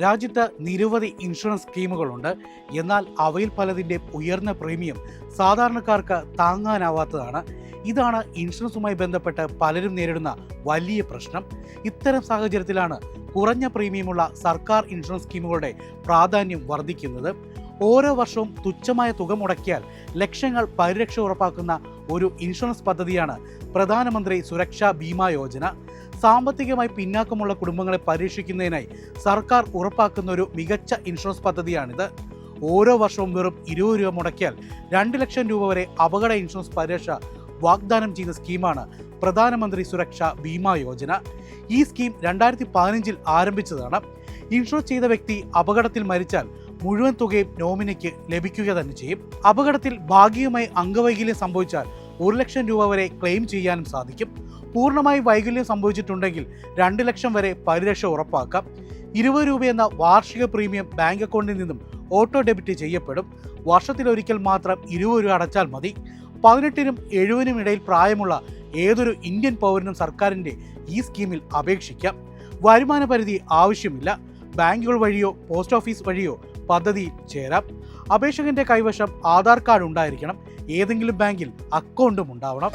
രാജ്യത്ത് നിരവധി ഇൻഷുറൻസ് സ്കീമുകളുണ്ട്. എന്നാൽ അവയിൽ പലതിന്റെ ഉയർന്ന പ്രീമിയം സാധാരണക്കാർക്ക് താങ്ങാനാവാത്തതാണ്. ഇതാണ് ഇൻഷുറൻസുമായി ബന്ധപ്പെട്ട് പലരും നേരിടുന്ന വലിയ പ്രശ്നം. ഇത്തരം സാഹചര്യത്തിലാണ് കുറഞ്ഞ പ്രീമിയമുള്ള സർക്കാർ ഇൻഷുറൻസ് സ്കീമുകളുടെ പ്രാധാന്യം വർദ്ധിക്കുന്നത്. ഓരോ വർഷവും തുച്ഛമായ തുക മുടക്കിയാൽ ലക്ഷങ്ങൾ പരിരക്ഷ ഉറപ്പാക്കുന്ന ഒരു ഇൻഷുറൻസ് പദ്ധതിയാണ് പ്രധാനമന്ത്രി സുരക്ഷാ ബീമാ യോജന. സാമ്പത്തികമായി പിന്നാക്കമുള്ള കുടുംബങ്ങളെ പരീക്ഷിക്കുന്നതിനായി സർക്കാർ ഉറപ്പാക്കുന്ന ഒരു മികച്ച ഇൻഷുറൻസ് പദ്ധതിയാണിത്. ഓരോ വർഷവും വെറും ഇരുപത് രൂപ മുടക്കിയാൽ രണ്ട് ലക്ഷം രൂപ വരെ അപകട ഇൻഷുറൻസ് പരിരക്ഷ വാഗ്ദാനം ചെയ്യുന്ന സ്കീമാണ് പ്രധാനമന്ത്രി സുരക്ഷാ ബീമാ യോജന. ഈ സ്കീം രണ്ടായിരത്തി പതിനഞ്ചിൽ ആരംഭിച്ചതാണ്. ഇൻഷുർ ചെയ്ത വ്യക്തി അപകടത്തിൽ മരിച്ചാൽ മുഴുവൻ തുകയും നോമിനിക്ക് ലഭിക്കുക തന്നെ ചെയ്യും. അപകടത്തിൽ ഭാഗികമായി അംഗവൈകല്യം സംഭവിച്ചാൽ ഒരു ലക്ഷം രൂപ വരെ ക്ലെയിം ചെയ്യാനും സാധിക്കും. പൂർണമായി വൈകല്യം സംഭവിച്ചിട്ടുണ്ടെങ്കിൽ രണ്ട് ലക്ഷം വരെ പരിരക്ഷ ഉറപ്പാക്കാം. ഇരുപത് രൂപയെന്ന വാർഷിക പ്രീമിയം ബാങ്ക് അക്കൗണ്ടിൽ നിന്നും ഓട്ടോ ഡെബിറ്റ് ചെയ്യപ്പെടും. വർഷത്തിലൊരിക്കൽ മാത്രം ഇരുപത് രൂപ അടച്ചാൽ മതി. പതിനെട്ടിനും എഴുപതിനും ഇടയിൽ പ്രായമുള്ള ഏതൊരു ഇന്ത്യൻ പൗരനും സർക്കാരിന്റെ ഈ സ്കീമിൽ അപേക്ഷിക്കാം. വരുമാന പരിധി ആവശ്യമില്ല. ബാങ്കുകൾ വഴിയോ പോസ്റ്റ് ഓഫീസ് വഴിയോ പദ്ധതിയിൽ ചേരാം. അപേക്ഷകന്റെ കൈവശം ആധാർ കാർഡ് ഉണ്ടായിരിക്കണം. ഏതെങ്കിലും ബാങ്കിൽ അക്കൗണ്ടും ഉണ്ടാവണം.